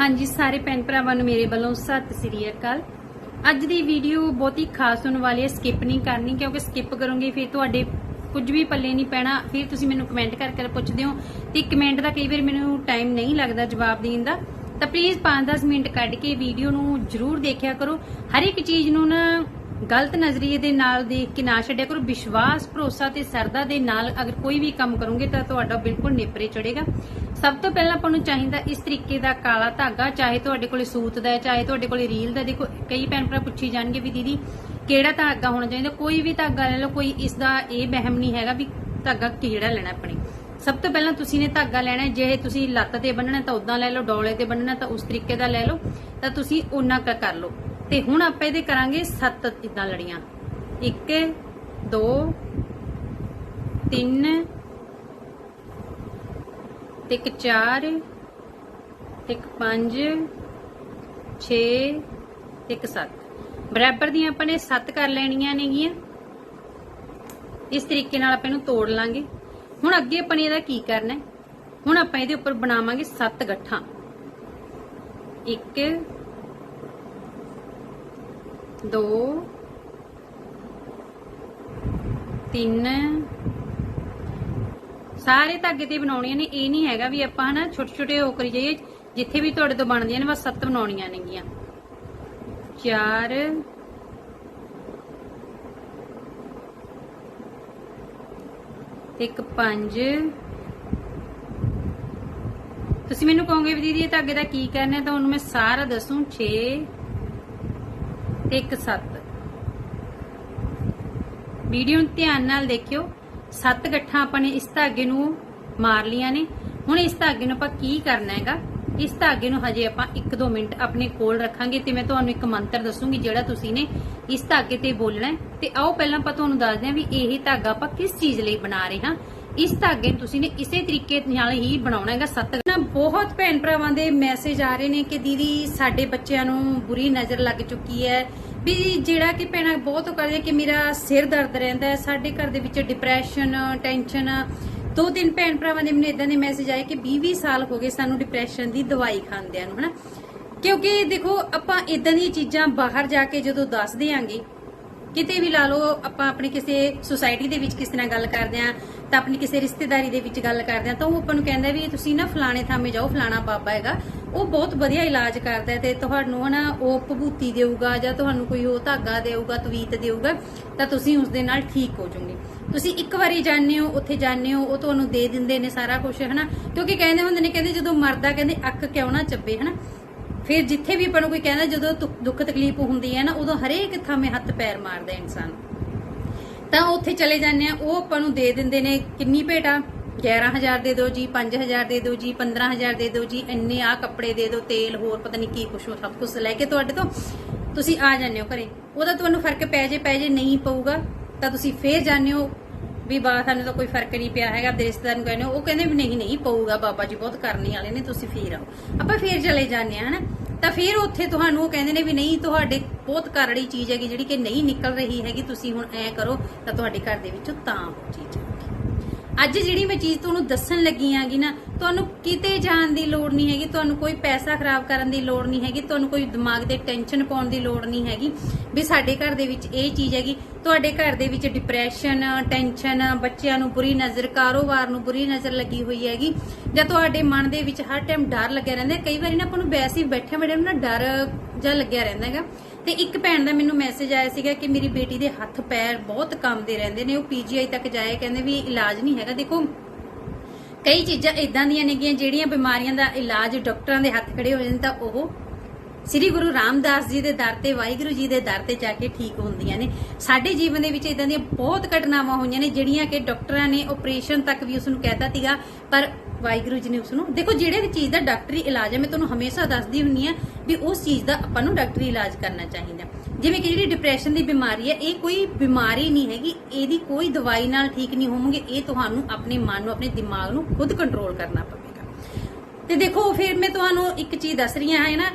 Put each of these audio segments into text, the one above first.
ਹਾਂਜੀ, ਸਾਰੇ ਭੈਣ ਭਰਾਵਾਂ ਨੂੰ ਮੇਰੇ ਵੱਲੋਂ ਸਤਿ ਸ੍ਰੀ ਅਕਾਲ। ਅੱਜ ਦੀ ਵੀਡੀਓ ਬਹੁਤ ਹੀ ਖਾਸ ਹੋਣ ਵਾਲੀ ਹੈ ਸਕਿਪ ਨਹੀਂ ਕਰਨੀ, ਕਿਉਂਕਿ ਸਕਿਪ ਕਰੋਗੇ, ਫਿਰ ਤੁਹਾਡੇ ਕੁਝ ਵੀ ਪੱਲੇ ਨਹੀਂ ਪੈਣਾ, ਫਿਰ ਤੁਸੀਂ ਮੈਨੂੰ ਕਮੈਂਟ ਕਰ ਕਰ ਪੁੱਛਦੇ ਹੋ, ਤੇ ਕਮੈਂਟ ਦਾ ਕਈ ਵਾਰ ਮੈਨੂੰ ਟਾਈਮ ਨਹੀਂ ਲੱਗਦਾ ਜਵਾਬ ਦੇਣ ਦਾ। ਤਾਂ ਪਲੀਜ਼ 5-10 ਮਿੰਟ ਕੱਢ ਕੇ ਵੀਡੀਓ ਨੂੰ ਜਰੂਰ ਦੇਖਿਆ ਕਰੋ। ਹਰ ਇੱਕ ਚੀਜ਼ ਨੂੰ ਨਾ ਗਲਤ ਨਜ਼ਰੀਏ ਦੇ ਨਾਲ ਦੇਖ ਕੇ ਨਾ ਛੱਡਿਆ ਕਰੋ। ਵਿਸ਼ਵਾਸ, ਭਰੋਸਾ ਤੇ ਸਰਦਾ ਦੇ ਨਾਲ ਅਗਰ ਕੋਈ ਵੀ ਕੰਮ ਕਰੋਗੇ ਤਾਂ ਤੁਹਾਡਾ ਬਿਲਕੁਲ ਨੇਪਰੇ ਚੜੇਗਾ ਸਭ ਤੋਂ ਪਹਿਲਾਂ ਆਪਾਂ ਨੂੰ ਚਾਹੀਦਾ ਇਸ ਤਰੀਕੇ ਦਾ ਕਾਲਾ ਧਾਗਾ, ਚਾਹੇ ਤੁਹਾਡੇ ਕੋਲੇ ਸੂਤ ਦਾ ਹੈ, ਚਾਹੇ ਤੁਹਾਡੇ ਕੋਲੇ ਰੀਲ ਦਾ। ਦੇਖੋ, ਕਈ ਭੈਣ ਭਰਾ ਪੁੱਛੀ ਜਾਣਗੇ ਵੀ ਦੀਦੀ, ਕਿਹੜਾ ਧਾਗਾ ਹੋਣਾ ਚਾਹੀਦਾ? ਕੋਈ ਵੀ ਧਾਗਾ ਲੈ ਲਓ, ਕੋਈ ਇਸ ਦਾ ਇਹ ਵਹਿਮ ਨਹੀਂ ਹੈਗਾ ਵੀ ਧਾਗਾ ਕਿਹੜਾ ਲੈਣਾ ਆਪਣੀ। ਸਭ ਤੋਂ ਪਹਿਲਾਂ ਤੁਸੀਂ ਨੇ ਧਾਗਾ ਲੈਣਾ ਜੇ ਤੁਸੀਂ ਲੱਤ ਤੇ ਬੰਨਣਾ ਤਾਂ ਉਦਾਂ ਲੈ ਲਓ, ਡੋਲੇ ਤੇ ਬੰਨਣਾ ਤਾਂ ਉਸ ਤਰੀਕੇ ਦਾ ਲੈ ਲਓ, ਤਾਂ ਤੁਸੀਂ ਉਹਨਾਂ ਕ ਕਰ ਲਓ। ਤੇ ਹੁਣ ਆਪਾਂ ਇਹਦੇ ਕਰਾਂਗੇ ਸੱਤ ਇਦਾਂ ਲੜੀਆਂ। 1 2 3 ਤੇ ਇੱਕ 4 ਤੇ ਇੱਕ 5 6 ਤੇ ਇੱਕ 7 ਬਰਾਬਰ ਦੀਆਂ ਆਪਾਂ ਨੇ 7 ਕਰ ਲੈਣੀਆਂ ਨੇਗੀਆਂ। ਇਸ ਤਰੀਕੇ ਨਾਲ ਆਪਾਂ ਇਹਨੂੰ ਤੋੜ ਲਾਂਗੇ। ਹੁਣ ਅੱਗੇ ਆਪਾਂ ਨੇ ਇਹਦਾ ਕੀ ਕਰਨਾ ਹੈ? ਹੁਣ ਆਪਾਂ ਇਹਦੇ ਉੱਪਰ ਬਣਾਵਾਂਗੇ 7 ਗੱਠਾਂ। 1 2 3 ਸਾਰੇ ਧਾਗੇ ਤੇ ਬਣਾਉਣੀਆਂ ਨੇ, ਇਹ ਨਹੀਂ ਹੈਗਾ ਵੀ ਆਪਾਂ ਹਨਾ ਛੋਟੇ ਛੋਟੇ ਹੋ ਕਰੀ ਜਾਈਏ, ਜਿੱਥੇ ਵੀ ਤੁਹਾਡੇ ਤੋਂ ਬਣਦੀਆਂ ਨੇ, ਬਸ 7 ਬਣਾਉਣੀਆਂ ਨੇਗੀਆਂ। 4 ਇੱਕ 5 ਤੁਸੀਂ ਮੈਨੂੰ ਕਹੋਗੇ ਵੀ ਦੀਦੀ ਇਹ ਧਾਗੇ ਦਾ ਕੀ ਕਰਨਾ ਹੈ, ਤਾਂ ਉਹਨੂੰ ਮੈਂ ਸਾਰਾ ਦੱਸੂ 6 ਤੇ ਇੱਕ 7 ਵੀਡੀਓ ਨੂੰ ਧਿਆਨ ਨਾਲ ਦੇਖਿਓ। ਸੱਤ ਗੱਠਾਂ ਆਪਾਂ ਨੇ ਇਸ ਧਾਗੇ ਨੂੰ ਮਾਰ ਲੀਆਂ ਨੇ। ਹੁਣ ਇਸ ਧਾਗੇ ਨੂੰ ਆਪਾਂ ਕੀ ਕਰਨਾ ਹੈਗਾ? ਇਸ ਧਾਗੇ ਨੂੰ ਹਜੇ ਆਪਾਂ 1-2 ਮਿੰਟ ਆਪਣੇ ਕੋਲ ਰੱਖਾਂਗੇ ਤੇ ਮੈਂ ਤੁਹਾਨੂੰ ਇੱਕ ਮੰਤਰ ਦੱਸੂਗੀ ਜਿਹੜਾ ਤੁਸੀਂ ਨੇ ਇਸ ਧਾਗੇ ਤੇ ਬੋਲਣਾ ਤੇ ਆਓ ਪਹਿਲਾਂ ਆਪਾਂ ਤੁਹਾਨੂੰ ਦੱਸਦੇ ਹਾਂ ਵੀ ਇਹ ਧਾਗਾ ਆਪਾਂ ਕਿਸ ਚੀਜ਼ ਲਈ ਬਣਾ ਰਹੇ ਹਾਂ। ਇਸ ਧਾਗੇ ਨੂੰ ਤੁਸੀਂ ਨੇ ਇਸੇ ਤਰੀਕੇ ਨਾਲ ਹੀ ਬਣਾਉਣਾ ਹੈਗਾ, ਸੱਤ ਨਾ ਬਹੁਤ ਭੈਣ ਭਰਾਵਾਂ ਦੇ ਮੈਸੇਜ ਆ ਰਹੇ ਨੇ ਕਿ ਦੀਦੀ ਸਾਡੇ ਬੱਚਿਆਂ ਨੂੰ ਬੁਰੀ ਨਜ਼ਰ ਲੱਗ ਚੁੱਕੀ ਹੈ। ਵੀ ਜਿਹੜਾ ਕਿ ਭੈਣਾਂ ਬਹੁਤ ਕਰਦੇ ਕਿ ਮੇਰਾ ਸਿਰ ਦਰਦ ਰਹਿੰਦਾ ਹੈ, ਸਾਡੇ ਘਰ ਦੇ ਵਿੱਚ ਡਿਪਰੈਸ਼ਨ ਟੈਨਸ਼ਨ ਦੋ ਤਿੰਨ ਭੈਣ ਭਰਾਵਾਂ ਦੇ ਮੈਨੂੰ ਇਦਾਂ ਦੇ ਮੈਸੇਜ ਆਏ ਕਿ 20-20 ਸਾਲ ਹੋ ਗਏ ਸਾਨੂੰ ਡਿਪਰੈਸ਼ਨ ਦੀ ਦਵਾਈ ਖਾਂਦਿਆਂ ਨੂੰ, ਹਨਾ? ਕਿਉਂਕਿ ਦੇਖੋ, ਆਪਾਂ ਇਦਾਂ ਦੀਆਂ ਚੀਜ਼ਾਂ ਬਾਹਰ ਜਾ ਕੇ ਜਦੋਂ ਦੱਸਦੇ ਆਂਗੇ, ਕਿਤੇ ਵੀ ਲਾ ਲਓ, ਆਪਾਂ ਆਪਣੀ ਕਿਸੇ ਸੁਸਾਇਟੀ ਦੇ ਵਿੱਚ ਕਿਸੇ ਨਾਲ ਗੱਲ ਕਰਦੇ ਆਂ ਤਾਂ ਆਪਣੀ ਕਿਸੇ ਰਿਸ਼ਤੇਦਾਰੀ ਦੇ ਵਿੱਚ ਗੱਲ ਕਰਦੇ ਆਂ, ਤਾਂ ਉਹ ਆਪਾਂ ਨੂੰ ਕਹਿੰਦਾ ਵੀ ਤੁਸੀਂ ਨਾ ਫਲਾਣੇ ਥਾਮੇ ਜਾਓ, ਫਲਾਣਾ ਬਾਬਾ ਹੈਗਾ। ਉਹ ਬਹੁਤ ਵਧੀਆ ਇਲਾਜ ਕਰਦਾ ਤੇ ਤੁਹਾਨੂੰ ਹਨਾ ਉਹ ਭਭੂਤੀ ਦੇਊਗਾ ਜਾਂ ਤੁਹਾਨੂੰ ਕੋਈ ਉਹ ਧਾਗਾ ਦੇਊਗਾ, ਤਵੀਤ ਦੇਊਗਾ, ਤਾਂ ਤੁਸੀਂ ਉਸ ਦੇ ਨਾਲ ਠੀਕ ਹੋ ਜਾਓਗੇ। ਤੁਸੀਂ ਇੱਕ ਵਾਰੀ ਜਾਣਦੇ ਹੋ, ਉੱਥੇ ਜਾਣਦੇ ਹੋ, ਉਹ ਤੁਹਾਨੂੰ ਦੇ ਦਿੰਦੇ ਨੇ ਸਾਰਾ ਕੁਝ ਹਨਾ। ਕਿਉਂਕਿ ਕਹਿੰਦੇ ਹੁੰਦੇ ਨੇ, ਕਹਿੰਦੇ ਜਦੋਂ ਮਰਦਾ, ਕਹਿੰਦੇ ਅੱਕ ਕਿਉਂ ਨਾ ਚੱਬੇ, ਹਨਾ। ਫਿਰ ਜਿੱਥੇ ਵੀ ਆਪਾਂ ਨੂੰ ਕੋਈ ਕਹਿੰਦਾ ਜਦੋਂ ਦੁੱਖ- ਤਕਲੀਫ ਹੁੰਦੀ ਹੈ ਨਾ, ਉਦੋਂ ਹਰੇਕ ਥਾਵੇਂ ਹੱਥ ਪੈਰ ਮਾਰਦਾ ਇਨਸਾਨ। ਤਾਂ ਉੱਥੇ ਚਲੇ ਜਾਂਦੇ ਆ ਉਹ ਆਪਾਂ ਨੂੰ ਦੇ ਦਿੰਦੇ ਨੇ ਕਿੰਨੀ ਭੇਟਾ 11000 ਦੇ ਦਿਓ ਜੀ 5000 ਦੇ ਦਿਓ ਜੀ 15000 ਦੇ ਦਿਓ ਜੀ, ਇੰਨੇ ਆ ਕੱਪੜੇ ਦੇ ਦਿਓ, ਤੇਲ ਹੋਰ ਪਤਾ ਨਹੀਂ ਕੀ ਕੁਛ ਸਭ ਕੁਝ ਲੈ ਕੇ ਤੁਹਾਡੇ ਤੋਂ। ਤੁਸੀਂ ਆ ਜਾਂਦੇ ਹੋ ਘਰੇ। ਉਹਦਾ ਤੁਹਾਨੂੰ ਫ਼ਰਕ ਪੈ ਜੇ ਪੈ ਜੇ, ਨਹੀਂ ਪਊਗਾ, ਤਾਂ ਤੁਸੀਂ ਫੇਰ ਜਾਂਦੇ ਹੋ ਵੀ ਬਾ, ਸਾਨੂੰ ਤਾਂ ਕੋਈ ਫ਼ਰਕ ਨਹੀਂ ਪਿਆ ਹੈਗਾ, ਆਪਦੇ ਰਿਸ਼ਤੇਦਾਰ ਨੂੰ ਕਹਿੰਦੇ ਹੋ, ਉਹ ਕਹਿੰਦੇ ਵੀ ਨਹੀਂ ਨਹੀਂ ਪਊਗਾ ਬਾਬਾ ਜੀ, ਬਹੁਤ ਕਰਨੀ ਵਾਲੇ ਨੇ, ਤੁਸੀਂ ਫੇਰ ਆਓ। ਆਪਾਂ ਫੇਰ ਚਲੇ ਜਾਂਦੇ ਆ ਹਨਾ? ਤਾਂ ਫਿਰ ਉੱਥੇ ਤੁਹਾਨੂੰ ਉਹ ਕਹਿੰਦੇ ਨੇ ਵੀ ਨਹੀਂ, ਤੁਹਾਡੇ ਬਹੁਤ ਕਰੜੀ ਚੀਜ਼ ਹੈਗੀ ਜਿਹੜੀ ਕਿ ਨਹੀਂ ਨਿਕਲ ਰਹੀ ਹੈਗੀ, ਤੁਸੀਂ ਹੁਣ ਐ ਕਰੋ, ਤਾਂ ਤੁਹਾਡੇ ਘਰ ਦੇ ਵਿੱਚੋਂ ਤਾਂ ਉਹ ਚੀਜ਼ ਆਊਗੀ। ਅੱਜ ਜਿਹੜੀ ਮੈਂ ਚੀਜ਼ ਤੁਹਾਨੂੰ ਦੱਸਣ ਲੱਗੀ ਆਂਗੀ ਨਾ ਤੁਹਾਨੂੰ ਕਿਤੇ ਜਾਣ ਦੀ ਲੋੜ ਨਹੀਂ ਹੈਗੀ, ਤੁਹਾਨੂੰ ਕੋਈ ਪੈਸਾ ਖਰਾਬ ਕਰਨ ਦੀ ਲੋੜ ਨਹੀਂ ਹੈਗੀ, ਤੁਹਾਨੂੰ ਕੋਈ ਦਿਮਾਗ ਤੇ ਟੈਨਸ਼ਨ ਪਾਉਣ ਦੀ ਲੋੜ ਨਹੀਂ ਹੈਗੀ। ਵੀ ਸਾਡੇ ਘਰ ਦੇ ਵਿੱਚ ਇਹ ਚੀਜ਼ ਹੈਗੀ, ਤੁਹਾਡੇ ਘਰ ਦੇ ਵਿੱਚ ਡਿਪਰੈਸ਼ਨ ਟੈਨਸ਼ਨ ਬੱਚਿਆਂ ਨੂੰ ਬੁਰੀ ਨਜ਼ਰ, ਕਾਰੋਬਾਰ ਨੂੰ ਬੁਰੀ ਨਜ਼ਰ ਲੱਗੀ ਹੋਈ ਹੈਗੀ, ਜਾਂ ਤੁਹਾਡੇ ਮਨ ਦੇ ਵਿੱਚ ਹਰ ਟਾਈਮ ਡਰ ਲੱਗਿਆ ਰਹਿੰਦਾ ਕਈ ਵਾਰੀ ਨਾ ਆਪਾਂ ਨੂੰ ਵੈਸੇ ਹੀ ਬੈਠੇ ਬੈਠੇ ਨੂੰ ਨਾ ਡਰ ਜਾਂ ਲੱਗਿਆ ਰਹਿੰਦਾ ਹੈਗਾ। ਤੇ ਇੱਕ ਭੈਣ ਦਾ ਮੈਨੂੰ ਮੈਸੇਜ ਆਇਆ ਸੀਗਾ ਕਿ ਮੇਰੀ ਬੇਟੀ ਦੇ ਹੱਥ ਪੈਰ ਬਹੁਤ ਕੰਬਦੇ ਰਹਿੰਦੇ ਨੇ, ਉਹ ਪੀਜੀਆਈ ਤੱਕ ਜਾਏ, ਕਹਿੰਦੇ ਵੀ ਇਲਾਜ ਨਹੀਂ ਹੈਗਾ। ਦੇਖੋ ਕਈ ਚੀਜ਼ਾਂ ਇਦਾਂ ਦੀਆਂ ਨੇਗੀਆਂ ਜਿਹੜੀਆਂ ਬਿਮਾਰੀਆਂ ਦਾ ਇਲਾਜ ਡਾਕਟਰਾਂ ਦੇ ਹੱਥ ਖੜੇ ਹੋ ਜਾਂਦੇ ਤਾਂ ਉਹ ਸ੍ਰੀ ਗੁਰੂ ਰਾਮਦਾਸ ਜੀ ਦੇ ਦਰ ਤੇ, ਵਾਹਿਗੁਰੂ ਜੀ ਦੇ ਦਰ ਤੇ ਜਾ ਕੇ ਠੀਕ ਹੁੰਦੀਆਂ ਨੇ। ਸਾਡੇ ਜੀਵਨ ਦੇ ਵਿੱਚ ਇਦਾਂ ਦੀਆਂ ਬਹੁਤ ਘਟਨਾਵਾਂ ਹੋਈਆਂ ਨੇ, ਜਿਹੜੀਆਂ ਕਿ ਡਾਕਟਰਾਂ ਨੇ ਆਪਰੇਸ਼ਨ ਤੱਕ ਵੀ ਉਸ ਨੂੰ ਕਹਿਤਾ ਸੀਗਾ, ਪਰ ਵਾਹਿਗੁਰੂ ਜੀ ਨੇ ਉਸ ਨੂੰ ਦੇਖੋ, ਜਿਹੜੇ ਚੀਜ਼ ਦਾ ਡਾਕਟਰੀ ਇਲਾਜ ਹੈ ਮੈਂ ਤੁਹਾਨੂੰ ਹਮੇਸ਼ਾ ਦੱਸਦੀ ਹੁੰਨੀ ਆ ਵੀ ਉਸ ਚੀਜ਼ ਦਾ ਆਪਾਂ ਨੂੰ ਡਾਕਟਰੀ ਇਲਾਜ ਕਰਨਾ ਚਾਹੀਦਾ। ਜਿਵੇਂ ਕਿ ਜਿਹੜੀ ਡਿਪਰੈਸ਼ਨ ਦੀ ਬਿਮਾਰੀ ਹੈ ਇਹ ਕੋਈ ਬਿਮਾਰੀ ਨਹੀਂ ਹੈਗੀ, ਇਹਦੀ ਕੋਈ ਦਵਾਈ ਨਾਲ ਠੀਕ ਨਹੀਂ ਹੋਵੋਗੇ, ਇਹ ਤੁਹਾਨੂੰ ਆਪਣੇ ਮਨ ਨੂੰ, ਆਪਣੇ ਦਿਮਾਗ ਨੂੰ ਖੁਦ ਕੰਟਰੋਲ ਕਰਨਾ ਪਵੇਗਾ। ਤੇ ਦੇਖੋ, ਫਿਰ ਮੈਂ ਤੁਹਾਨੂੰ ਇੱਕ ਚੀਜ਼ ਦੱਸ ਰਹੀ ਹਾਂ, ਹੈ ਨਾ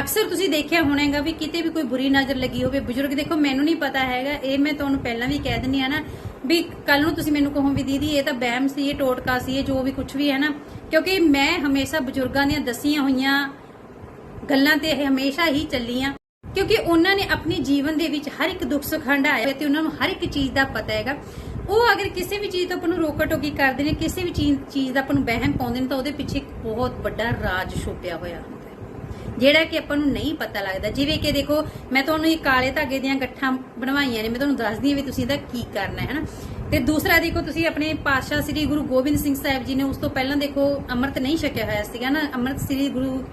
ਅਕਸਰ ਤੁਸੀਂ ਦੇਖਿਆ ਹੋਣਾਗਾ ਵੀ ਕਿਤੇ ਵੀ ਕੋਈ ਬੁਰੀ ਨਜ਼ਰ ਲੱਗੀ ਹੋਵੇ, ਬਜ਼ੁਰਗ ਦੇਖੋ, ਮੈਨੂੰ ਨਹੀਂ ਪਤਾ ਹੈਗਾ, ਇਹ ਮੈਂ ਤੁਹਾਨੂੰ ਪਹਿਲਾਂ ਵੀ ਕਹਿ ਦਿੰਨੀ ਆ ਨਾ, ਵੀ ਕੱਲ ਨੂੰ ਤੁਸੀਂ ਮੈਨੂੰ ਕਹੋ ਵੀ ਦੀਦੀ, ਇਹ ਤਾਂ ਵਹਿਮ ਸੀ, ਇਹ ਟੋਟਕਾ ਸੀ, ਇਹ ਜੋ ਵੀ ਕੁਝ ਵੀ ਹੈ ਨਾ। ਕਿਉਂਕਿ ਮੈਂ ਹਮੇਸ਼ਾ ਬਜ਼ੁਰਗਾਂ ਦੀਆਂ ਦਸੀਆਂ ਹੋਈਆਂ ਗੱਲਾਂ ਤੇ ਹਮੇਸ਼ਾ ਹੀ ਚੱਲੀਆਂ ਕਿਉਂਕਿ ਉਹਨਾਂ ਨੇ ਆਪਣੇ ਜੀਵਨ ਦੇ ਵਿੱਚ ਹਰ ਇੱਕ ਦੁੱਖ ਸੁੱਖ ਹੰਢਾਇਆ ਤੇ ਉਹਨਾਂ ਨੂੰ ਹਰ ਇੱਕ ਚੀਜ਼ ਦਾ ਪਤਾ ਹੈਗਾ। ਉਹ ਅਗਰ ਕਿਸੇ ਵੀ ਚੀਜ਼ ਤੋਂ ਆਪਾਂ ਨੂੰ ਰੋਕਾ ਟੋਕੀ ਕਰਦੇ ਨੇ, ਕਿਸੇ ਵੀ ਚੀਜ਼ ਦਾ ਆਪਾਂ ਨੂੰ ਵਹਿਮ ਪਾਉਂਦੇ ਨੇ, ਤਾਂ ਉਹਦੇ ਪਿੱਛੇ ਇੱਕ ਬਹੁਤ ਵੱਡਾ ਰਾਜ ਛੁਪਿਆ ਹੋਇਆ। ਜਿਹੜਾ ਕਿ ਆਪਾਂ ਨੂੰ ਨਹੀਂ ਪਤਾ ਲੱਗਦਾ। ਜਿਵੇਂ ਕਿ ਦੇਖੋ, ਮੈਂ ਤੁਹਾਨੂੰ ਇਹ ਕਾਲੇ ਧਾਗੇ ਦੀਆਂ ਗੱਠਾਂ ਬਣਵਾਈਆਂ ਨੇ, ਮੈਂ ਤੁਹਾਨੂੰ ਦੱਸਦੀ ਹਾਂ ਵੀ ਤੁਸੀਂ ਇਹਦਾ ਕੀ ਕਰਨਾ ਹੈ, ਹਨਾ? ਤੇ ਦੂਸਰਾ ਦੇਖੋ, ਤੁਸੀਂ ਆਪਣੇ ਪਾਤਸ਼ਾਹ ਸ੍ਰੀ ਗੁਰੂ ਗੋਬਿੰਦ ਸਿੰਘ ਸਾਹਿਬ ਜੀ ਨੇ ਉਸ ਤੋਂ ਪਹਿਲਾਂ ਦੇਖੋ, ਅੰਮ੍ਰਿਤ ਨਹੀਂ ਛਕਿਆ ਹੋਇਆ ਸੀਗਾ ਨਾ ਅੰਮ੍ਰਿਤ ਸ੍ਰੀ ਗੁਰੂ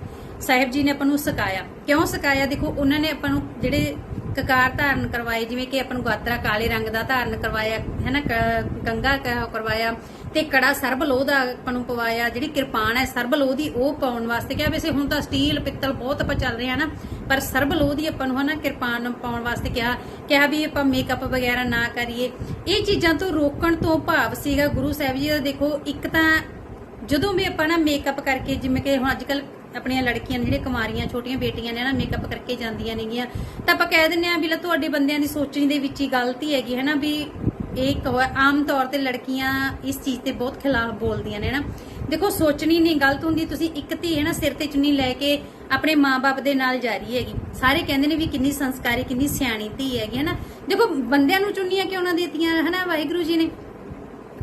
ਸਾਹਿਬ ਜੀ ਨੇ ਆਪਾਂ ਨੂੰ ਸਿਖਾਇਆ ਕਿਉਂ ਸਿਖਾਇਆ ਦੇਖੋ, ਉਹਨਾਂ ਨੇ ਆਪਾਂ ਨੂੰ ਜਿਹੜੇ ਕਕਾਰ ਧਾਰਨ ਕਰਵਾਏ, ਜਿਵੇਂ ਕਿ ਆਪਾਂ ਨੂੰ ਗਾਤਰਾ ਕਾਲੇ ਰੰਗ ਦਾ ਧਾਰਨ ਕਰਵਾਇਆ ਹੈ ਨਾ ਕੰਗਾ ਕਰਵਾਇਆ ਤੇ ਕੜਾ ਸਰਬ ਲੋਹ ਦਾ ਆਪਾਂ ਨੂੰ ਪਵਾਇਆ, ਜਿਹੜੀ ਕਿਰਪਾਨ ਹੈ ਸਰਬ ਲੋਹ ਦੀ, ਉਹ ਪਾਉਣ ਵਾਸਤੇ ਕਿਹਾ। ਵੈਸੇ ਹੁਣ ਤਾਂ ਸਟੀਲ ਪਿੱਤਲ ਬਹੁਤ ਆਪਾਂ ਚੱਲ ਰਹੇ ਆ ਨਾ, ਪਰ ਸਰਬ ਲੋਹ ਦੀ ਆਪਾਂ ਨੂੰ ਹਨਾ ਕਿਰਪਾਨ ਪਾਉਣ ਵਾਸਤੇ ਕਿਹਾ। ਕਿਹਾ ਵੀ ਆਪਾਂ ਮੇਕਅਪ ਵਗੈਰਾ ਨਾ ਕਰੀਏ। ਇਹ ਚੀਜ਼ਾਂ ਤੋਂ ਰੋਕਣ ਤੋਂ ਭਾਵ ਸੀਗਾ ਗੁਰੂ ਸਾਹਿਬ ਜੀ ਦਾ। ਦੇਖੋ, ਇੱਕ ਤਾਂ ਜਦੋਂ ਵੀ ਆਪਾਂ ਨਾ ਮੇਕਅਪ ਕਰਕੇ, ਜਿਵੇਂ ਕਿ ਹੁਣ ਅੱਜ ਕੱਲ ਆਪਣੀਆਂ ਲੜਕੀਆਂ ਨੇ, ਜਿਹੜੇ ਕੁਮਾਰੀਆਂ, ਛੋਟੀਆਂ ਬੇਟੀਆਂ ਨੇ ਨਾ ਮੇਕਅਪ ਕਰਕੇ ਜਾਂਦੀਆਂ ਨੇਗੀਆਂ, ਤਾਂ ਆਪਾਂ ਕਹਿ ਦਿੰਦੇ ਆ ਵੀ ਲੈ ਤੁਹਾਡੇ ਬੰਦਿਆਂ ਦੀ ਸੋਚਣੀ ਦੇ ਵਿੱਚ ਹੀ ਗਲਤੀ ਹੈਗੀ ਹੈ ਨਾ, ਵੀ ਇੱਕ ਆਮ ਤੌਰ ਤੇ ਲੜਕੀਆਂ ਇਸ ਚੀਜ਼ ਤੇ ਬਹੁਤ ਖਿਲਾਫ ਬੋਲਦੀਆਂ ਨੇ ਨਾ ਦੇਖੋ, ਸੋਚਣੀ ਨਹੀਂ, ਗਲਤ ਹੁੰਦੀ, ਤੁਸੀਂ ਇੱਕ ਧੀ ਹੈ ਨਾ, ਸਿਰ ਤੇ ਚੁੰਨੀ ਲੈ ਕੇ ਆਪਣੇ ਮਾਪੇ ਦੇ ਨਾਲ ਜਾ ਰਹੀ ਹੈਗੀ। ਸਾਰੇ ਕਹਿੰਦੇ ਨੇ ਵੀ ਕਿੰਨੀ ਸੰਸਕਾਰੀ, ਕਿੰਨੀ ਸਿਆਣੀ ਧੀ ਹੈਗੀ ਹੈ ਨਾ ਦੇਖੋ, ਬੰਦਿਆਂ ਨੂੰ ਚੁੰਨੀਆਂ ਕਿਉਂ ਨਾ ਦਿੱਤੀਆਂ, ਹਨਾ, ਵਾਹਿਗੁਰੂ ਜੀ ਨੇ?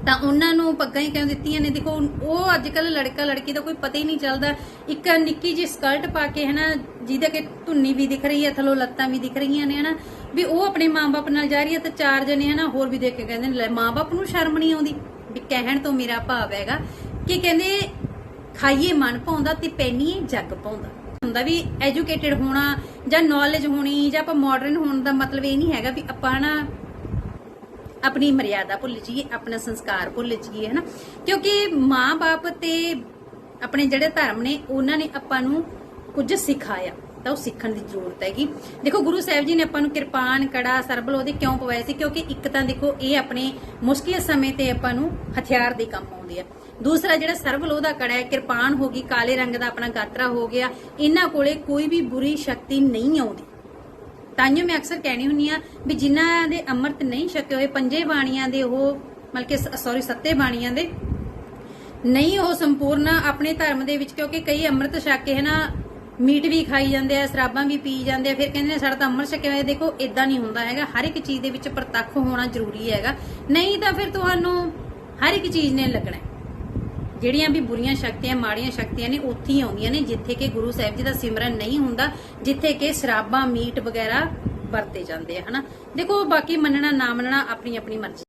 ਤਾਂ ਉਹਨਾਂ ਨੂੰ ਪੱਗਾਂ ਹੀ ਕਿਉਂ ਦਿੱਤੀਆਂ ਨੇ? ਦੇਖੋ ਉਹ ਅੱਜ ਕੱਲ ਲੜਕਾ ਲੜਕੀ ਦਾ ਕੋਈ ਪਤਾ ਹੀ ਨਹੀਂ ਚੱਲਦਾ। ਇੱਕ ਨਿੱਕੀ ਜਿਹੀ ਸਕਰਟ ਪਾ ਕੇ, ਹਨਾ, ਜਿਹਦੇ ਕਿ ਧੁੰਨੀ ਵੀ ਦਿਖ ਰਹੀ ਹੈ, ਥੱਲੋਂ ਲੱਤਾਂ ਵੀ ਦਿਖ ਰਹੀਆਂ ਨੇ, ਹਨਾ। ਵੀ ਉਹ ਆਪਣੇ ਮਾਪੇ ਨਾਲ ਜਾ ਰਹੀ ਹੈ ਤਾਂ ਚਾਰ ਜਣੇ, ਹਨਾ, ਹੋਰ ਵੀ ਦੇਖ ਕੇ ਕਹਿੰਦੇ ਨੇ ਮਾਪੇ ਨੂੰ ਸ਼ਰਮ ਨਹੀਂ ਆਉਂਦੀ। ਵੀ ਕਹਿਣ ਤੋਂ ਮੇਰਾ ਭਾਵ ਹੈਗਾ ਕਿ ਕਹਿੰਦੇ ਖਾਈਏ ਮਨ ਪਾਉਂਦਾ ਤੇ ਪੈਣੀਏ ਜੱਗ ਪਾਉਂਦਾ ਹੁੰਦਾ ਵੀ ਐਜੂਕੇਟਿਡ ਹੋਣਾ ਜਾਂ ਨੌਲੇਜ ਹੋਣੀ ਜਾਂ ਆਪਾਂ ਮਾਡਰਨ ਹੋਣ ਦਾ ਮਤਲਬ ਇਹ ਨਹੀਂ ਹੈਗਾ ਵੀ ਆਪਾਂ ਨਾ ਆਪਣੀ ਮਰਿਆਦਾ ਭੁੱਲ ਜਾਈਏ, ਆਪਣਾ ਸੰਸਕਾਰ ਭੁੱਲ ਜਾਈਏ, ਹਨਾ? ਕਿਉਂਕਿ ਮਾਂ-ਬਾਪ ਤੇ ਆਪਣੇ ਜਿਹੜੇ ਧਰਮ ਨੇ, ਉਹਨਾਂ ਨੇ ਆਪਾਂ ਨੂੰ ਕੁਝ ਸਿਖਾਇਆ, ਤਾਂ ਉਹ ਸਿੱਖਣ ਦੀ ਜ਼ਰੂਰਤ ਹੈਗੀ। ਦੇਖੋ, ਗੁਰੂ ਸਾਹਿਬ ਜੀ ਨੇ ਆਪਾਂ ਨੂੰ ਕਿਰਪਾਨ, ਕੜਾ ਸਰਬਲ ਉਹਦੇ ਕਿਉਂ ਪਵਾਏ ਸੀ? ਕਿਉਂਕਿ ਇੱਕ ਤਾਂ ਦੇਖੋ, ਇਹ ਆਪਣੇ ਮੁਸ਼ਕਿਲ ਸਮੇਂ ਤੇ ਆਪਾਂ ਨੂੰ ਹਥਿਆਰ ਦੇ ਕੰਮ ਆਉਂਦੇ ਆ। ਦੂਸਰਾ, ਜਿਹੜਾ ਸਰਬਲ ਉਹਦਾ ਕੜਾ ਹੈ, ਕਿਰਪਾਨ ਹੋ ਗਈ, ਕਾਲੇ ਰੰਗ ਦਾ ਆਪਣਾ ਗਾਤਰਾ ਹੋ ਗਿਆ, ਇਹਨਾਂ ਕੋਲੇ ਕੋਈ ਵੀ ਬੁਰੀ ਸ਼ਕਤੀ ਨਹੀਂ ਆਉਂਦੀ। ਤਾਂਯੋ ਮੈਂ ਅਕਸਰ ਕਹਿਣੀ ਹੁੰਨੀ ਆ ਵੀ ਜਿਨ੍ਹਾਂ ਦੇ ਅੰਮ੍ਰਿਤ ਨਹੀਂ ਛਕੇ ਹੋਏ, ਪੰਜੇ ਬਾਣੀਆਂ ਦੇ ਉਹ, ਮਤਲਬ ਕਿ ਸੌਰੀ ਸੱਤੇ ਬਾਣੀਆਂ ਦੇ, ਨਹੀਂ ਉਹ ਸੰਪੂਰਨ ਆਪਣੇ ਧਰਮ ਦੇ ਵਿੱਚ, ਕਿਉਂਕਿ ਕਈ ਅੰਮ੍ਰਿਤ ਛਕ ਕੇ ਹੈ ਨਾ ਮੀਟ ਵੀ ਖਾਈ ਜਾਂਦੇ ਆ, ਸ਼ਰਾਬਾਂ ਵੀ ਪੀ ਜਾਂਦੇ ਆ, ਫਿਰ ਕਹਿੰਦੇ ਨੇ ਸਾਡਾ ਤਾਂ ਅੰਮ੍ਰਿਤ ਛਕਿਆ ਹੋਇਆ, ਦੇਖੋ ਇਦਾਂ ਨਹੀਂ ਹੁੰਦਾ ਹੈਗਾ, ਹਰ ਇੱਕ ਚੀਜ਼ ਦੇ ਵਿੱਚ ਪ੍ਰਤੱਖ ਹੋਣਾ ਜ਼ਰੂਰੀ ਹੈਗਾ। ਨਹੀਂ ਤਾਂ ਫਿਰ ਤੁਹਾਨੂੰ ਹਰ ਇੱਕ ਚੀਜ਼ ਨੇ ਲੱਗਣਾ ਜਿਹੜੀਆਂ ਵੀ ਬੁਰੀਆਂ ਸ਼ਕਤੀਆਂ, ਮਾੜੀਆਂ ਸ਼ਕਤੀਆਂ ਨੇ ਉੱਥੇ ਹੀ ਆਉਂਦੀਆਂ ਨੇ, ਜਿੱਥੇ ਕਿ ਗੁਰੂ ਸਾਹਿਬ ਜੀ ਦਾ ਸਿਮਰਨ ਨਹੀਂ ਹੁੰਦਾ, ਜਿੱਥੇ ਕਿ ਸ਼ਰਾਬਾਂ, ਮੀਟ ਵਗੈਰਾ ਵਰਤੇ ਜਾਂਦੇ ਆ, ਹਨਾ? ਦੇਖੋ ਬਾਕੀ ਮੰਨਣਾ, ਨਾ ਮੰਨਣਾ ਆਪਣੀ ਆਪਣੀ ਮਰਜ਼ੀ।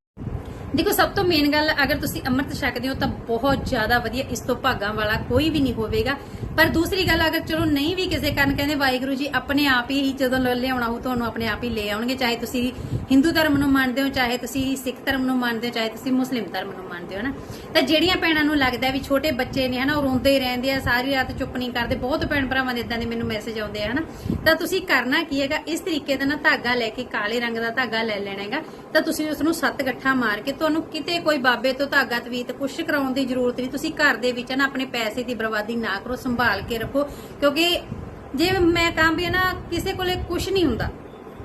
ਦੇਖੋ, ਸਭ ਤੋਂ ਮੇਨ ਗੱਲ, ਅਗਰ ਤੁਸੀਂ ਅੰਮ੍ਰਿਤ ਛਕਦੇ ਹੋ ਤਾਂ ਬਹੁਤ ਜ਼ਿਆਦਾ ਵਧੀਆ ਇਸ ਤੋਂ ਭਾਗਾਂ ਵਾਲਾ ਕੋਈ ਵੀ ਨਹੀਂ ਹੋਵੇਗਾ। ਪਰ ਦੂਸਰੀ ਗੱਲ, ਅਗਰ ਚਲੋ ਨਹੀਂ ਵੀ ਕਿਸੇ ਕਾਰਨ ਕਹਿੰਦੇ ਵਾਹਿਗੁਰੂ ਜੀ ਆਪਣੇ ਆਪ ਹੀ ਜਦੋਂ ਲਿਆਉਣਾ ਹੋ ਤੁਹਾਨੂੰ ਆਪਣੇ ਆਪ ਹੀ ਲੈ ਆਉਣਗੇ, ਚਾਹੇ ਤੁਸੀਂ ਹਿੰਦੂ ਧਰਮ ਨੂੰ ਮੰਨਦੇ ਹੋ, ਚਾਹੇ ਤੁਸੀਂ ਸਿੱਖ ਧਰਮ ਨੂੰ ਮੰਨਦੇ ਹੋ, ਚਾਹੇ ਤੁਸੀਂ ਮੁਸਲਿਮ ਧਰਮ ਨੂੰ ਮੰਨਦੇ ਹੋ ਨਾ ਤਾਂ ਜਿਹੜੀਆਂ ਭੈਣਾਂ ਨੂੰ ਲੱਗਦਾ ਵੀ ਛੋਟੇ ਬੱਚੇ ਨੇ, ਹਨਾ, ਉਹ ਰੋਂਦੇ ਹੀ ਰਹਿੰਦੇ ਆ, ਸਾਰੀ ਰਾਤ ਚੁੱਪ ਨਹੀਂ ਕਰਦੇ, ਬਹੁਤ ਭੈਣ ਭਰਾਵਾਂ ਦੇ ਇਦਾਂ ਦੇ ਮੈਨੂੰ ਮੈਸੇਜ ਆਉਂਦੇ ਆ, ਹਨਾ? ਤਾਂ ਤੁਸੀਂ ਕਰਨਾ ਕੀ ਹੈਗਾ, ਇਸ ਤਰੀਕੇ ਦਾ ਨਾ ਧਾਗਾ ਲੈ ਕੇ ਕਾਲੇ ਰੰਗ ਦਾ ਧਾਗਾ ਲੈ ਲੈਣਾ ਹੈਗਾ, ਤਾਂ ਤੁਸੀਂ ਉਸ ਨੂੰ ਸੱਤ ਗੱਠਾਂ ਮਾਰ ਕੇ ਤੁਹਾਨੂੰ ਕਿਤੇ ਕੋਈ ਬਾਬੇ ਤੋਂ ਧਾਗਾ ਤਵੀਤ ਕੁਛ ਕਰਾਉਣ ਦੀ ਜ਼ਰੂਰਤ ਨਹੀਂ। ਤੁਸੀਂ ਘਰ ਦੇ ਵਿੱਚ ਨਾ ਆਪਣੇ ਪੈਸੇ ਦੀ ਬਰਬਾਦੀ ਨਾ ਕਰੋ, ਸੰਭਾਲ ਕੇ ਰੱਖੋ। ਕਿਉਂਕਿ ਜੇ ਮੈਂ ਕਹਾਂ ਵੀ ਨਾ ਕਿਸੇ ਕੋਲੇ ਕੁਝ ਨਹੀਂ ਹੁੰਦਾ।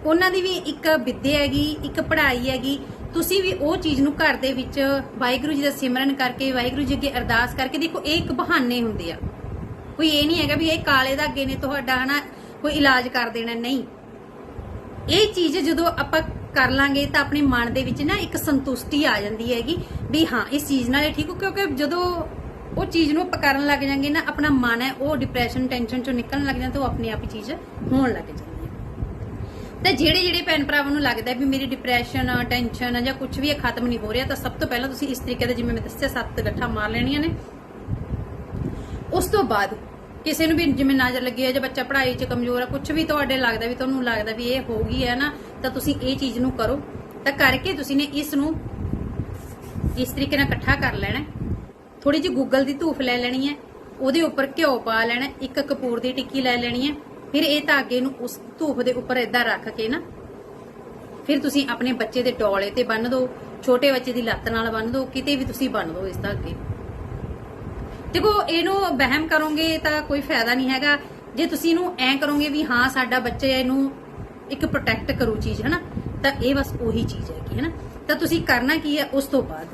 ਉਹਨਾਂ ਦੀ ਵੀ ਇੱਕ ਵਿੱਦਿਆ ਹੈਗੀ, ਇੱਕ ਪੜ੍ਹਾਈ ਹੈਗੀ। ਤੁਸੀਂ ਵੀ ਉਹ ਚੀਜ਼ ਨੂੰ ਘਰ ਦੇ ਵਿੱਚ ਵਾਹਿਗੁਰੂ ਜੀ ਦਾ ਸਿਮਰਨ ਕਰਕੇ, ਵਾਹਿਗੁਰੂ ਜੀ ਅੱਗੇ ਅਰਦਾਸ ਕਰਕੇ ਦੇਖੋ, ਇਹ ਇੱਕ ਬਹਾਨੇ ਹੁੰਦੇ ਆ। ਕੋਈ ਇਹ ਨਹੀਂ ਹੈਗਾ ਵੀ ਇਹ ਕਾਲੇ ਧਾਗੇ ਨੇ ਤੁਹਾਡਾ ਹਨਾ, ਕੋਈ ਇਲਾਜ ਕਰ ਦੇਣਾ। ਨਹੀਂ। ਇਹ ਚੀਜ਼ ਜਦੋਂ ਆਪਾਂ ਕਰ ਲਾਂਗੇ ਤਾਂ ਆਪਣੇ ਮਨ ਦੇ ਵਿੱਚ ਨਾ ਇੱਕ ਸੰਤੁਸ਼ਟੀ ਆ ਜਾਂਦੀ ਹੈਗੀ ਵੀ ਹਾਂ, ਇਸ ਚੀਜ਼ ਨਾਲ ਠੀਕ ਹੋ, ਕਿਉਂਕਿ ਜਦੋਂ ਉਹ ਚੀਜ਼ ਨੂੰ ਆਪਾਂ ਕਰਨ ਲੱਗ ਜਾਂਗੇ ਨਾ, ਆਪਣਾ ਮਨ ਹੈ, ਉਹ ਡਿਪਰੈਸ਼ਨ ਟੈਨਸ਼ਨ ਚੋਂ ਨਿਕਲਣ ਲੱਗ ਜਾਂਦਾ ਤਾਂ ਉਹ ਆਪਣੇ ਆਪ ਹੀ ਚੀਜ਼ ਹੋਣ ਲੱਗ ਜਾਂਦੀ ਹੈ। ਤੇ ਜਿਹੜੇ ਜਿਹੜੇ ਭੈਣ ਭਰਾਵਾਂ ਨੂੰ ਲੱਗਦਾ ਵੀ ਮੇਰੀ ਡਿਪਰੈਸ਼ਨ ਟੈਨਸ਼ਨ ਜਾਂ ਕੁਝ ਵੀ ਇਹ ਖਤਮ ਨਹੀਂ ਹੋ ਰਿਹਾ, ਤਾਂ ਸਭ ਤੋਂ ਪਹਿਲਾਂ ਤੁਸੀਂ ਇਸ ਤਰੀਕੇ ਦਾ, ਜਿਵੇਂ ਮੈਂ ਦੱਸਿਆ, ਸੱਤ ਗੱਠਾਂ ਮਾਰ ਲੈਣੀਆਂ ਨੇ। ਉਸ ਤੋਂ ਬਾਅਦ ਕਿਸੇ ਨੂੰ ਵੀ ਜਿਵੇਂ ਨਜ਼ਰ ਲੱਗੀ ਹੈ ਜਾਂ ਬੱਚਾ ਪੜ੍ਹਾਈ 'ਚ ਕਮਜ਼ੋਰ ਹੈ ਕੁਝ ਵੀ ਤੁਹਾਡੇ ਲੱਗਦਾ ਵੀ ਤੁਹਾਨੂੰ ਲੱਗਦਾ ਵੀ ਇਹ ਹੋ ਗਈ ਹੈ ਨਾ ਤਾਂ ਤੁਸੀਂ ਇਹ ਚੀਜ਼ ਨੂੰ ਕਰੋ। ਤਾਂ ਕਰਕੇ ਤੁਸੀਂ ਨੇ ਇਸ ਨੂੰ ਇਸ ਤਰੀਕੇ ਨਾਲ ਇਕੱਠਾ ਕਰ ਲੈਣਾ। ਥੋੜੀ ਜਿਹੀ ਗੂਗਲ ਦੀ ਧੂਫ ਲੈ ਲੈਣੀ ਹੈ। ਉਹਦੇ ਉੱਪਰ ਘਿਓ ਪਾ ਲੈਣਾ, ਇੱਕ ਕਪੂਰ ਦੀ ਟਿੱਕੀ ਲੈ ਲੈਣੀ ਹੈ। ਫਿਰ ਇਹ ਧਾਗੇ ਨੂੰ ਉਸ ਧੂਫ ਦੇ ਉੱਪਰ ਏਦਾਂ ਰੱਖ ਕੇ ਨਾ, ਫਿਰ ਤੁਸੀਂ ਆਪਣੇ ਬੱਚੇ ਦੇ ਡੋਲੇ ਤੇ ਬੰਨ ਦਿਓ, ਛੋਟੇ ਬੱਚੇ ਦੀ ਲੱਤ ਨਾਲ ਬੰਨ ਦਿਓ, ਕਿਤੇ ਵੀ ਤੁਸੀਂ ਬੰਨ ਦਿਓ ਇਸ ਧਾਗੇ। ਦੇਖੋ, ਇਹਨੂੰ ਵਹਿਮ ਕਰੋਗੇ ਤਾਂ ਕੋਈ ਫਾਇਦਾ ਨਹੀਂ ਹੈਗਾ। ਜੇ ਤੁਸੀਂ ਇਹਨੂੰ ਐਂ ਕਰੋਗੇ ਵੀ ਹਾਂ, ਸਾਡਾ ਬੱਚਾ ਇਹਨੂੰ ਇੱਕ ਪ੍ਰੋਟੈਕਟ ਕਰੂ ਚੀਜ਼, ਹਨਾ? ਤਾਂ ਇਹ ਬਸ ਉਹੀ ਚੀਜ਼ ਹੈਗੀ, ਹਨਾ? ਤਾਂ ਤੁਸੀਂ ਕਰਨਾ ਕੀ ਹੈ ਉਸ ਤੋਂ ਬਾਅਦ?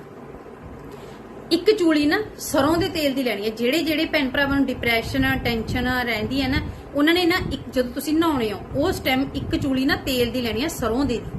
ਇੱਕ ਚੂਲੀ ਨਾ ਸਰੋਂ ਦੇ ਤੇਲ ਦੀ ਲੈਣੀ ਹੈ। ਜਿਹੜੇ ਜਿਹੜੇ ਭੈਣ ਭਰਾਵਾਂ ਨੂੰ ਡਿਪਰੈਸ਼ਨ ਟੈਨਸ਼ਨ ਰਹਿੰਦੀ ਹੈ ਨਾ, ਉਹਨਾਂ ਨੇ ਨਾ ਇੱਕ, ਜਦੋਂ ਤੁਸੀਂ ਨਹਾਉਣੇ ਹੋ, ਉਸ ਟਾਈਮ ਇੱਕ ਚੂਲੀ ਨਾ ਤੇਲ ਦੀ ਲੈਣੀ ਹੈ, ਸਰੋਂ ਦੇ ਦੀ।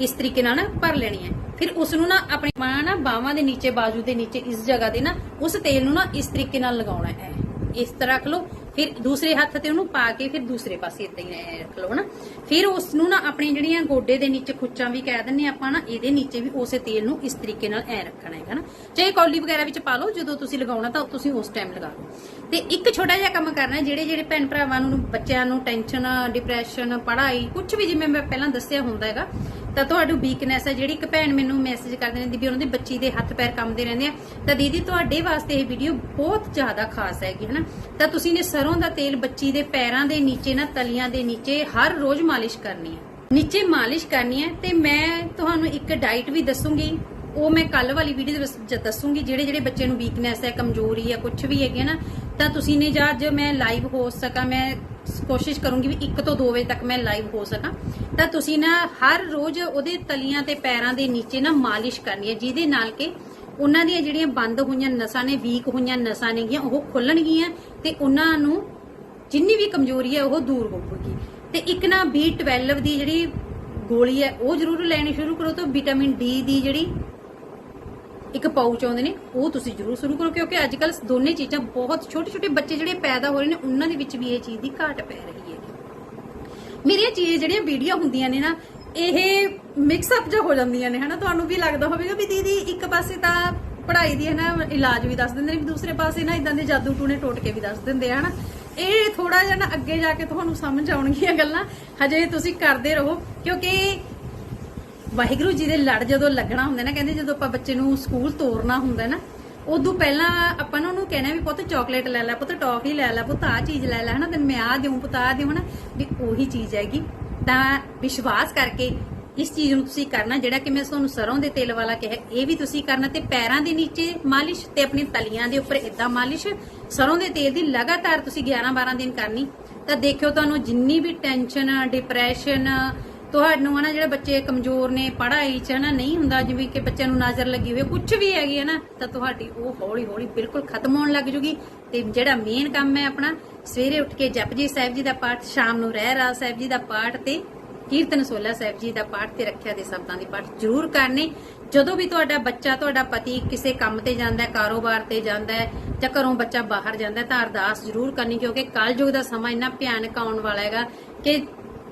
ਇਸ ਤਰੀਕੇ ਨਾਲ ਨਾ ਭਰ ਲੈਣੀ ਹੈ। ਫਿਰ ਉਸ ਨੂੰ ਨਾ ਆਪਣੀ ਮਾਂ ਨਾ ਬਾਹਾਂ ਦੇ ਨੀਚੇ, ਬਾਜੂ ਦੇ ਨੀਚੇ, ਇਸ ਜਗ੍ਹਾ ਤੇ ਨਾ ਉਸ ਤੇਲ ਨੂੰ ਨਾ ਇਸ ਤਰੀਕੇ ਨਾਲ ਲਗਾਉਣਾ ਹੈ। ਇਸ ਤਰ੍ਹਾਂ ਰੱਖ ਲਓ। ਫਿਰ ਦੂਸਰੇ ਹੱਥ ਤੇ ਉਹਨੂੰ ਪਾ ਕੇ ਫਿਰ ਦੂਸਰੇ ਪਾਸੇ ਇਦਾਂ ਹੀ ਰੱਖ ਲਓ ਹਨਾ। ਫਿਰ ਉਸ ਨੂੰ ਨਾ ਆਪਣੀ ਜਿਹੜੀਆਂ ਗੋਡੇ ਦੇ ਨੀਚੇ ਖੁੱਚਾਂ ਵੀ ਕਹਿ ਦਿੰਨੇ ਆਪਾਂ ਨਾ, ਇਹਦੇ ਨੀਚੇ ਵੀ ਉਸੇ ਤੇਲ ਨੂੰ ਇਸ ਤਰੀਕੇ ਨਾਲ ਐ ਰੱਖਣਾ ਹੈਗਾ ਨਾ। ਚਾਹੇ ਕੌਲੀ ਵਗੈਰਾ ਵਿੱਚ ਪਾ ਲਓ, ਜਦੋਂ ਤੁਸੀਂ ਲਗਾਉਣਾ ਤਾਂ ਤੁਸੀਂ ਉਸ ਟਾਈਮ ਲਗਾ ਲਓ। ਤੇ ਇੱਕ ਛੋਟਾ ਜਿਹਾ ਕੰਮ ਕਰਨਾ, ਜਿਹੜੇ ਜਿਹੜੇ ਭੈਣ ਭਰਾਵਾਂ ਨੂੰ, ਬੱਚਿਆਂ ਨੂੰ ਟੈਨਸ਼ਨ ਡਿਪਰੈਸ਼ਨ ਪੜ੍ਹਾਈ ਕੁਝ ਵੀ ਜਿਵੇਂ ਮੈਂ ਪਹਿਲਾਂ ਦੱਸਿਆ ਹੁੰਦਾ ਹੈਗਾ ਤਾਂ ਤੁਹਾਨੂੰ ਵੀਕਨੈਸ ਹੈ, ਜਿਹੜੀ ਇੱਕ ਭੈਣ ਮੈਨੂੰ ਮੈਸੇਜ ਕਰਦੇ ਰਹਿੰਦੀ ਵੀ ਉਹਨਾਂ ਦੀ ਬੱਚੀ ਦੇ ਹੱਥ ਪੈਰ ਕੰਬਦੇ ਰਹਿੰਦੇ ਆ, ਤਾਂ ਦੀਦੀ ਤੁਹਾਡੇ ਵਾਸਤੇ ਇਹ ਵੀਡੀਓ ਬਹੁਤ ਜ਼ਿਆਦਾ ਖਾਸ ਹੈਗੀ, ਹਨਾ? ਤਾਂ ਤੁਸੀਂ ਨੇ ਸਰੋਂ ਦਾ ਤੇਲ ਬੱਚੀ ਦੇ ਪੈਰਾਂ ਦੇ ਨੀਚੇ ਨਾ, ਤਲੀਆਂ ਦੇ ਨੀਚੇ ਹਰ ਰੋਜ਼ ਮਾਲਿਸ਼ ਕਰਨੀ ਹੈ। ਨੀਚੇ ਮਾਲਿਸ਼ ਕਰਨੀ ਹੈ ਤੇ ਮੈਂ ਤੁਹਾਨੂੰ ਇੱਕ ਡਾਈਟ ਵੀ ਦੱਸੂਗੀ, ਉਹ ਮੈਂ ਕੱਲ ਵਾਲੀ ਵੀਡੀਓ ਵਿੱਚ ਦੱਸੂਗੀ, ਜਿਹੜੇ ਜਿਹੜੇ ਬੱਚੇ ਨੂੰ ਵੀਕਨੈਸ ਹੈ, ਕਮਜ਼ੋਰੀ ਹੈ ਕੁਝ ਵੀ ਹੈਗੇ ਨਾ, ਤਾਂ ਤੁਸੀਂ ਨੇ ਜਾਂ ਅੱਜ ਮੈਂ ਲਾਈਵ ਹੋ ਸਕਾਂ, ਮੈਂ ਕੋਸ਼ਿਸ਼ ਕਰੂੰਗੀ ਵੀ 1 ਤੋਂ 2 ਵਜੇ ਤੱਕ ਮੈਂ ਲਾਈਵ ਹੋ ਸਕਾਂ। ਤਾਂ ਤੁਸੀਂ ਨਾ ਹਰ ਰੋਜ਼ ਉਹਦੇ ਤਲੀਆਂ ਤੇ ਪੈਰਾਂ ਦੇ ਨੀਚੇ ਨਾ ਮਾਲਿਸ਼ ਕਰਨੀ ਹੈ, ਜਿਹਦੇ ਨਾਲ ਕਿ ਉਹਨਾਂ ਦੀਆਂ ਜਿਹੜੀਆਂ ਬੰਦ ਹੋਈਆਂ ਨਸਾਂ ਨੇ, ਵੀਕ ਹੋਈਆਂ ਨਸਾਂ ਨੇਗੀਆਂ, ਉਹ ਖੁੱਲਣਗੀਆਂ ਤੇ ਉਹਨਾਂ ਨੂੰ ਜਿੰਨੀ ਵੀ ਕਮਜ਼ੋਰੀ ਹੈ, ਉਹ ਦੂਰ ਹੋਊਗੀ। ਤੇ ਇੱਕ ਨਾ B12 ਦੀ ਜਿਹੜੀ ਗੋਲੀ ਹੈ, ਉਹ ਜ਼ਰੂਰ ਲੈਣੀ ਸ਼ੁਰੂ ਕਰੋ ਤਾਂ ਵਿਟਾਮਿਨ ਡੀ ਦੀ ਜਿਹੜੀ ਇੱਕ ਪਾਊਚ ਆਉਂਦੇ ਨੇ, ਉਹ ਤੁਸੀਂ ਜ਼ਰੂਰ ਸ਼ੁਰੂ ਕਰੋ, ਕਿਉਂਕਿ ਅੱਜ ਕੱਲ ਦੋਨੇ ਚੀਜ਼ਾਂ ਬਹੁਤ ਛੋਟੇ ਛੋਟੇ ਬੱਚੇ ਜਿਹੜੇ ਪੈਦਾ ਹੋ ਰਹੇ ਨੇ, ਉਹਨਾਂ ਦੇ ਵਿੱਚ ਵੀ ਇਹ ਚੀਜ਼ ਦੀ ਘਾਟ ਪੈ ਰਹੀ ਹੈ। ਮੇਰੀਆਂ ਚੀਜ਼, ਜਿਹੜੀਆਂ ਵੀਡੀਓ ਹੁੰਦੀਆਂ ਨੇ ਨਾ, ਇਹ ਮਿਕਸ ਅਪ ਜਿਹਾ ਹੋ ਜਾਂਦੀਆਂ ਨੇ, ਹਨਾ? ਤੁਹਾਨੂੰ ਵੀ ਲੱਗਦਾ ਹੋਵੇਗਾ ਵੀ ਦੀਦੀ, ਇੱਕ ਪਾਸੇ ਤਾਂ ਪੜ੍ਹਾਈ ਦੀ, ਹਨਾ, ਇਲਾਜ ਵੀ ਦੱਸ ਦਿੰਦੇ ਨੇ, ਵੀ ਦੂਸਰੇ ਪਾਸੇ ਨਾ ਇਦਾਂ ਦੇ ਜਾਦੂ ਟੂਣੇ ਟੋਟ ਕੇ ਵੀ ਦੱਸ ਦਿੰਦੇ ਆ, ਹਨਾ? ਇਹ ਥੋੜਾ ਜਿਹਾ ਨਾ ਅੱਗੇ ਜਾ ਕੇ ਤੁਹਾਨੂੰ ਸਮਝ ਆਉਣਗੀਆਂ ਗੱਲਾਂ। ਹਜੇ ਤੁਸੀਂ ਕਰਦੇ ਰਹੋ, ਕਿਉਂਕਿ ਵਾਹਿਗੁਰੂ ਜੀ ਦੇ ਲੜ ਜਦੋਂ ਲੱਗਣਾ ਹੁੰਦਾ ਨਾ, ਕਹਿੰਦੇ ਜਦੋਂ ਆਪਾਂ ਬੱਚੇ ਨੂੰ ਸਕੂਲ ਤੋਰਨਾ ਹੁੰਦਾ ਨਾ, ਉਦੋਂ ਪਹਿਲਾਂ ਆਪਾਂ ਨੂੰ ਉਹਨੂੰ ਕਹਿਣਾ ਵੀ ਪੁੱਤ ਚਾਕਲੇਟ ਲੈ ਲੈ, ਪੁੱਤ ਟੌਫੀ ਲੈ ਲੈ, ਪੁੱਤ ਆ ਚੀਜ਼ ਲੈ ਲੈ, ਹਨਾ ਤੈਨੂੰ ਮੈਂ ਆ ਦਿਉ ਪੁੱਤ ਆ ਦਿਉ ਹਨਾ, ਵੀ ਉਹੀ ਚੀਜ਼ ਹੈਗੀ। ਤਾਂ ਵਿਸ਼ਵਾਸ ਕਰਕੇ ਇਸ ਚੀਜ਼ ਨੂੰ ਤੁਸੀਂ ਕਰਨਾ, ਜਿਹੜਾ ਕਿ ਮੈਂ ਤੁਹਾਨੂੰ ਸਰੋਂ ਦੇ ਤੇਲ ਵਾਲਾ ਕਿਹਾ, ਇਹ ਵੀ ਤੁਸੀਂ ਕਰਨਾ, ਤੇ ਪੈਰਾਂ ਦੇ ਨੀਚੇ ਮਾਲਿਸ਼ ਤੇ ਆਪਣੀ ਤਲੀਆਂ ਦੇ ਉੱਪਰ ਇਦਾਂ ਮਾਲਿਸ਼, ਸਰੋਂ ਦੇ ਤੇਲ ਦੀ ਲਗਾਤਾਰ ਤੁਸੀਂ 11 12 ਦਿਨ ਕਰਨੀ, ਤਾਂ ਦੇਖਿਓ ਤੁਹਾਨੂੰ ਜਿੰਨੀ ਵੀ ਟੈਨਸ਼ਨ ਡਿਪਰੈਸ਼ਨ ਤੁਹਾਨੂੰ ਹਨਾ ਜਿਹੜੇ ਬੱਚੇ ਕਮਜ਼ੋਰ ਨੇ, ਪੜ੍ਹਾਈ ਚ ਹਨਾ ਨਹੀਂ ਹੁੰਦਾ, ਜਿਵੇਂ ਕਿ ਬੱਚਿਆਂ ਨੂੰ ਨਜ਼ਰ ਲੱਗੀ ਹੋਵੇ ਕੁਝ ਵੀ ਹੈਗੀ ਹੈ ਤਾਂ ਤੁਹਾਡੀ ਉਹ ਹੌਲੀ ਹੌਲੀ ਬਿਲਕੁਲ ਖਤਮ ਹੋਣ ਲੱਗ ਜੂਗੀ। ਤੇ ਜਿਹੜਾ ਮੇਨ ਕੰਮ ਹੈ ਆਪਣਾ, ਸਵੇਰੇ ਉੱਠ ਕੇ ਜਪਜੀ ਸਾਹਿਬ ਜੀ ਦਾ ਪਾਠ, ਸ਼ਾਮ ਨੂੰ ਰਹਿ ਰਾਸ ਸਾਹਿਬ ਜੀ ਦਾ ਪਾਠ ਤੇ ਕੀਰਤਨ ਸੋਲਾ ਸਾਹਿਬ ਜੀ ਦਾ ਪਾਠ ਤੇ ਰੱਖਿਆ ਦੇ ਸ਼ਬਦਾਂ ਦੀ ਪਾਠ ਜ਼ਰੂਰ ਕਰਨੇ। ਜਦੋਂ ਵੀ ਤੁਹਾਡਾ ਬੱਚਾ, ਤੁਹਾਡਾ ਪਤੀ ਕਿਸੇ ਕੰਮ ਤੇ ਜਾਂਦਾ ਹੈ, ਕਾਰੋਬਾਰ ਤੇ ਜਾਂਦਾ ਹੈ, ਜਾਂ ਘਰੋਂ ਬੱਚਾ ਬਾਹਰ ਜਾਂਦਾ ਹੈ, ਤਾਂ ਅਰਦਾਸ ਜ਼ਰੂਰ ਕਰਨੀ, ਕਿਉਂਕਿ ਕਲਯੁਗ ਦਾ ਸਮਾਂ ਇੰਨਾ ਭਿਆਨਕ ਆਉਣ ਵਾਲਾ ਹੈਗਾ ਕਿ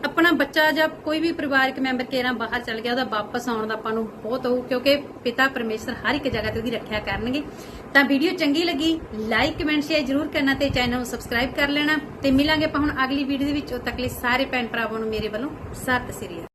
ਆਪਣਾ ਬੱਚਾ ਜਾਂ ਕੋਈ ਵੀ ਪਰਿਵਾਰਕ ਮੈਂਬਰ ਕੇਰਾਂ ਬਾਹਰ ਚਲ ਗਿਆ, ਉਹਦਾ ਵਾਪਸ ਆਉਣ ਦਾ ਆਪਾਂ ਨੂੰ ਬਹੁਤ ਹੋਊ ਕਿਉਂਕਿ ਪਿਤਾ ਪਰਮੇਸ਼ਰ ਹਰ ਇੱਕ ਜਗ੍ਹਾ ਤੇ ਉਹਦੀ ਰੱਖਿਆ ਕਰਨਗੇ। ਤਾਂ ਵੀਡੀਓ ਚੰਗੀ ਲੱਗੀ ਲਾਈਕ ਕਮੈਂਟ ਸ਼ੇਅਰ ਜਰੂਰ ਕਰਨਾ ਤੇ ਚੈਨਲ ਨੂੰ ਸਬਸਕ੍ਰਾਈਬ ਕਰ ਲੈਣਾ। ਤੇ ਮਿਲਾਂਗੇ ਆਪਾਂ ਹੁਣ ਅਗਲੀ ਵੀਡੀਓ ਦੇ ਵਿੱਚ। ਉਦੋਂ ਤੱਕ ਲਈ ਸਾਰੇ ਭੈਣ ਭਰਾਵਾਂ ਨੂੰ ਮੇਰੇ ਵੱਲੋਂ ਸਤਿ ਸ੍ਰੀ ਅਕਾਲ।